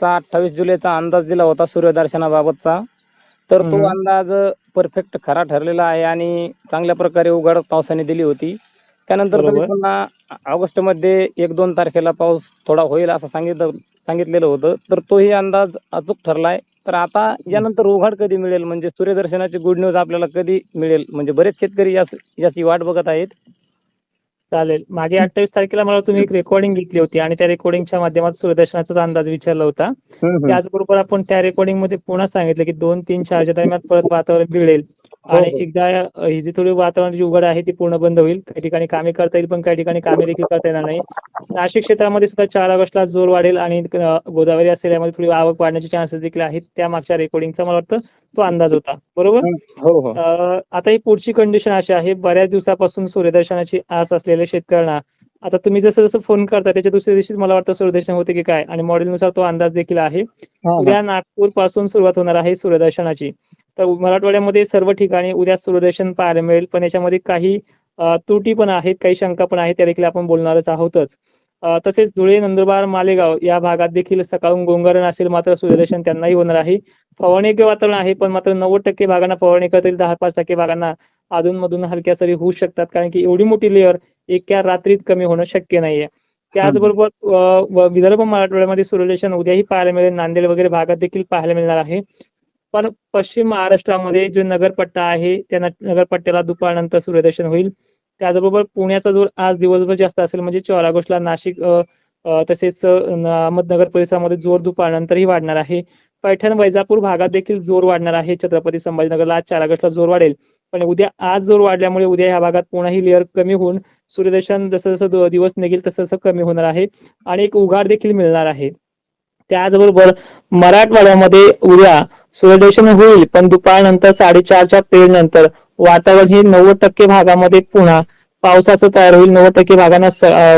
मागचा अठ्ठावीस जुलैचा अंदाज दिला होता सूर्यदर्शनाबाबतचा. तर तो. अंदाज परफेक्ट खरा ठरलेला आहे आणि चांगल्या प्रकारे उघड पावसाने दिली होती. त्यानंतर तुम्ही. पुन्हा ऑगस्टमध्ये एक दोन तारखेला पाऊस थोडा होईल असं सांगितलं सांगितलेलं होतं. तर तोही अंदाज अचूक ठरलाय तर आता यानंतर उघाड कधी मिळेल? म्हणजे सूर्यदर्शनाची गुड न्यूज आपल्याला कधी मिळेल? म्हणजे बरेच शेतकरी याची वाट बघत आहेत. चालेल. मागे अठ्ठावीस तारखेला मला तुम्ही एक रेकॉर्डिंग घेतली होती आणि त्या रेकॉर्डिंगच्या माध्यमातून सूर्यदर्शनाचा अंदाज विचारला होता. त्याचबरोबर आपण त्या रेकॉर्डिंगमध्ये पुन्हा सांगितलं की दोन तीन चारच्या दरम्यान परत वातावरण बिघडेल. आणि हो. एकदा ही जी थोडी वातावरणाची उघड आहे ती पूर्ण बंद होईल. काही ठिकाणी कामे करता येईल पण काही ठिकाणी कामे देखील करता येणार नाही. नाशिक क्षेत्रामध्ये सुद्धा चार ऑगस्टला जोर वाढेल आणि गोदावरी असेल यामध्ये थोडी आवक वाढण्याचे चान्सेस देखील आहेत. त्या मागच्या रेकॉर्डिंगचा मला वाटतं तो अंदाज होता. बरोबर? हो हो आता ही पुढची कंडिशन अशी आहे बऱ्याच दिवसापासून सूर्यदर्शनाची आस असलेल्या शेतकऱ्यांना आता तुम्ही जसं जसं फोन करता त्याच्या दुसऱ्या दिवशी मला वाटतं सूर्यदर्शन होते की काय? आणि मॉडेलनुसार तो अंदाज देखील आहे. उद्या नागपूरपासून सुरुवात होणार आहे सूर्यदर्शनाची. तर मराठवाड्यामध्ये सर्व ठिकाणी उद्या सूर्यदर्शन पाहायला मिळेल. पण याच्यामध्ये काही त्रुटी पण आहेत काही शंका पण आहेत त्या देखील आपण बोलणारच आहोतच. तसेच धुळे नंदुरबार मालेगाव या भागात देखील सकाळून गोंगारण असेल मात्र सूर्यदर्शन त्यांनाही होणार आहे. फवारणी वातावरण आहे पण मात्र नव्वद टक्के भागांना फवारणी करता येईल. दहा पाच टक्के भागांना अधूनमधून हलक्या सरी होऊ शकतात कारण की एवढी मोठी लेअर एका रात्रीत कमी होणं शक्य नाहीये. त्याचबरोबर विदर्भ मराठवाड्यामध्ये सूर्यदर्शन उद्याही पाहायला मिळेल. नांदेड वगैरे भागात देखील पाहायला मिळणार आहे. पण पश्चिम महाराष्ट्रामध्ये जो नगरपट्टा आहे त्या नगरपट्ट्याला दुपारनंतर सूर्यदर्शन होईल. त्याचबरोबर पुण्याचा जोर आज दिवसभर जास्त असेल म्हणजे चार ऑगस्टला नाशिक तसेच अहमदनगर परिसरामध्ये जोर दुपारनंतरही वाढणार आहे. पैठण वैजापूर भागात देखील जोर वाढणार आहे. छत्रपती संभाजीनगरला आज चार ऑगस्टला जोर वाढेल. पण उद्या आज जोर वाढल्यामुळे उद्या ह्या भागात पुन्हाही लेअर कमी होऊन सूर्यदर्शन जसं जसं दिवस निघेल तसं तसं कमी होणार आहे. आणि एक उघाड देखील मिळणार आहे. त्याचबरोबर मराठवाड्यामध्ये उद्या सूर्यदर्शन होईल पण दुपारनंतर साडेचारच्या पेर नंतर वातावरण हे नव्वद टक्के भागामध्ये पुन्हा पावसाचं तयार होईल. नव्वद टक्के भागांना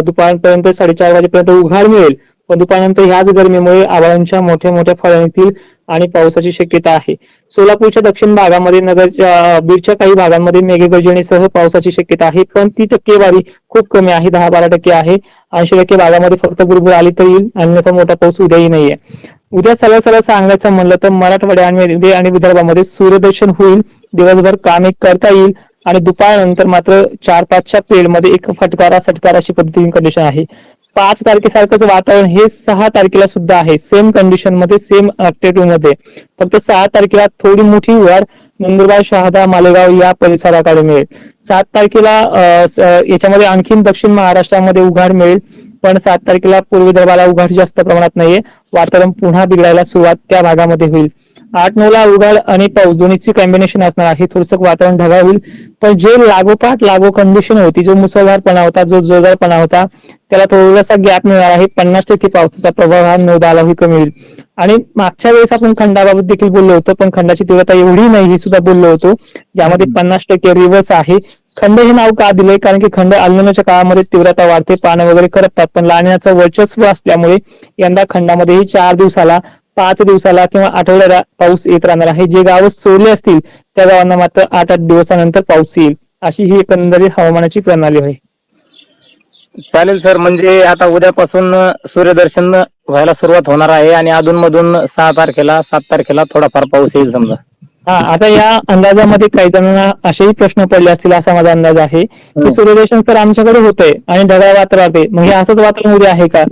दुपारपर्यंत साडेचार वाजेपर्यंत उघाड मिळेल. पण दुपारनंतर ह्याच गरमीमुळे आभाळांच्या मोठ्या मोठ्या फळ्या येतील आणि पावसाची शक्यता आहे. सोलापूरच्या दक्षिण भागामध्ये नगरच्या बीडच्या काही भागांमध्ये मेघगर्जनेसह पावसाची शक्यता आहे. पण ती टक्केवारी खूप कमी आहे दहा बारा टक्के आहे. ऐंशी टक्के भागामध्ये फक्त बुरबुर आली तर येईल अन्यथा मोठा पाऊस उद्याही नाहीये. उद्या सरळ सरळ सांगायचं म्हणलं तर मराठवाड्यामध्ये आणि विदर्भामध्ये सूर्यदर्शन होईल. दिवसभर कामे करता येईल आणि दुपारनंतर मात्र चार पाचच्या पिरियडमध्ये एक फटकारा सटकार अशी पद्धतीने कंडिशन आहे. पाच तारखेसारखंच वातावरण हे सहा तारखेला सुद्धा आहे. सेम कंडिशनमध्ये सेममध्ये. फक्त सहा तारखेला थोडी मोठी वाढ नंदुरबार शहादा मालेगाव या परिसराकडे मिळेल. सात तारखेला याच्यामध्ये आणखीन दक्षिण महाराष्ट्रामध्ये उघाड मिळेल. पण सात तारखेला पूर्व विदर्भाला उघाड जास्त प्रमाणात नाहीये. वातावरण पुन्हा बिघडायला सुरुवात त्या भागामध्ये होईल. आठ नऊ ला उघाड आणि पाऊस दोन्हीची कॉम्बिनेशन असणार आहे. थोडंसं वातावरण ढगाळ होईल. पण जे लागोपाठ लागो कंडिशन होती जो मुसळधारपणा होता जो जोरदारपणा होता त्याला थोडासा गॅप मिळणार आहे. पन्नास टक्के पावसाचा प्रभाव हा नऊ दहाला कमी होईल. आणि मागच्या वेळेस आपण खंडाबाबत देखील बोललो होतो पण खंडाची तीव्रता एवढी नाही हे सुद्धा बोललो होतो ज्यामध्ये पन्नास टक्के रिव्हर्स आहे. खंड हे नाव का दिले कारण की खंड आंदोलनाच्या काळामध्ये तीव्रता वाढते पानं वगैरे करपतात पण लाण्याचं वर्चस्व असल्यामुळे यंदा खंडामध्येही चार दिवसाला पाच दिवसाला किंवा आठवड्याला पाऊस येत राहणार आहे. जे गावं सोडले असतील त्या गावांना मात्र आठ आठ दिवसानंतर पाऊस येईल अशी ही एकंदरीत हवामानाची प्रणाली आहे. चालेल सर म्हणजे आता उद्यापासून सूर्यदर्शन व्हायला सुरुवात होणार आहे आणि अधूनमधून सहा तारखेला सात तारखेला थोडाफार पाऊस येईल समजा. हा आता या अंदाजामध्ये काही जणांना असेही प्रश्न पडले असतील असा माझा अंदाज आहे की सूर्यदर्शन तर आमच्याकडे होतंय आणि ढगाळ वातावरण मग हे असंच वातावरण उद्या आहे का?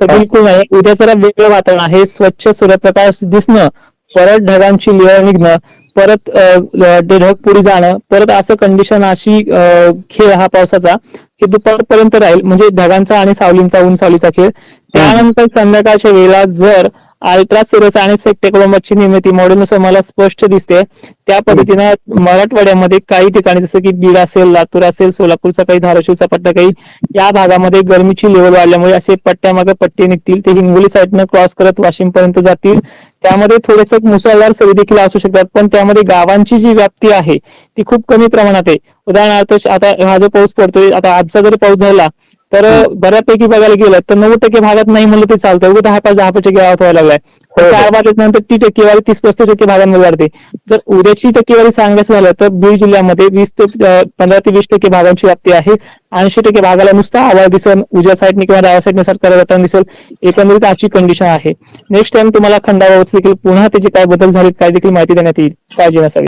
तर बिलकुल नाही. उद्या जरा वेगळं वातावरण आहे. स्वच्छ सूर्यप्रकाश दिसणं परत ढगांची लेअर निघणं परत ढग पुढे जाणं परत असं कंडिशन अशी खेळ हा पावसाचा की दुपारपर्यंत राहील. म्हणजे ढगांचा आणि सावलींचा ऊन सावलीचा खेळ. त्यानंतर संध्याकाळच्या वेळेला जर अल्ट्रा सिरस आणि सेक्टेक्रोमची निर्मिती मॉडेलनुसार मला स्पष्ट दिसते. त्या पद्धतीनं मराठवाड्यामध्ये काही ठिकाणी जसं की बीड असेल लातूर असेल सोलापूरचा काही धाराशिवचा पट्टा काही या भागामध्ये गरमीची लेवल वाढल्यामुळे असे पट्ट्यामागे पट्टे निघतील. ते हिंगोली साईडनं क्रॉस करत वाशिम पर्यंत जातील. त्यामध्ये थोडंसं मुसळधार सरी देखील असू शकतात पण त्यामध्ये गावांची जी व्याप्ती आहे ती खूप कमी प्रमाणात आहे. उदाहरणार्थ आता हा जो पाऊस पडतोय आता आजचा जर पाऊस झाला तर बऱ्यापैकी बघायला गेलं तर नव्वद टक्के भागात नाही म्हणलं ते चालतं उगाच दहा पाच दहा पाच टक्के गावात व्हायला लागलाय. हो, हो. चार वाजल्यानंतर ती टक्केवारी तीस पस्तीस टक्के भागांमध्ये वाढते. जर उद्याची टक्केवारी सांगायचं झालं तर बीड जिल्ह्यामध्ये वीस ते पंधरा ते वीस टक्के भागांची व्याप्ती आहे. ऐंशी टक्के भागाला नुसता आवाज दिसन उजव्या साईडने किंवा डाव्या साईडने सरकार जाताना दिसेल एकंदरीत अशी कंडिशन आहे. नेक्स्ट टाइम तुम्हाला खंडावा देखील पुन्हा त्याचे काय बदल झाले काय देखील माहिती देण्यात येईल. काळजी नसावी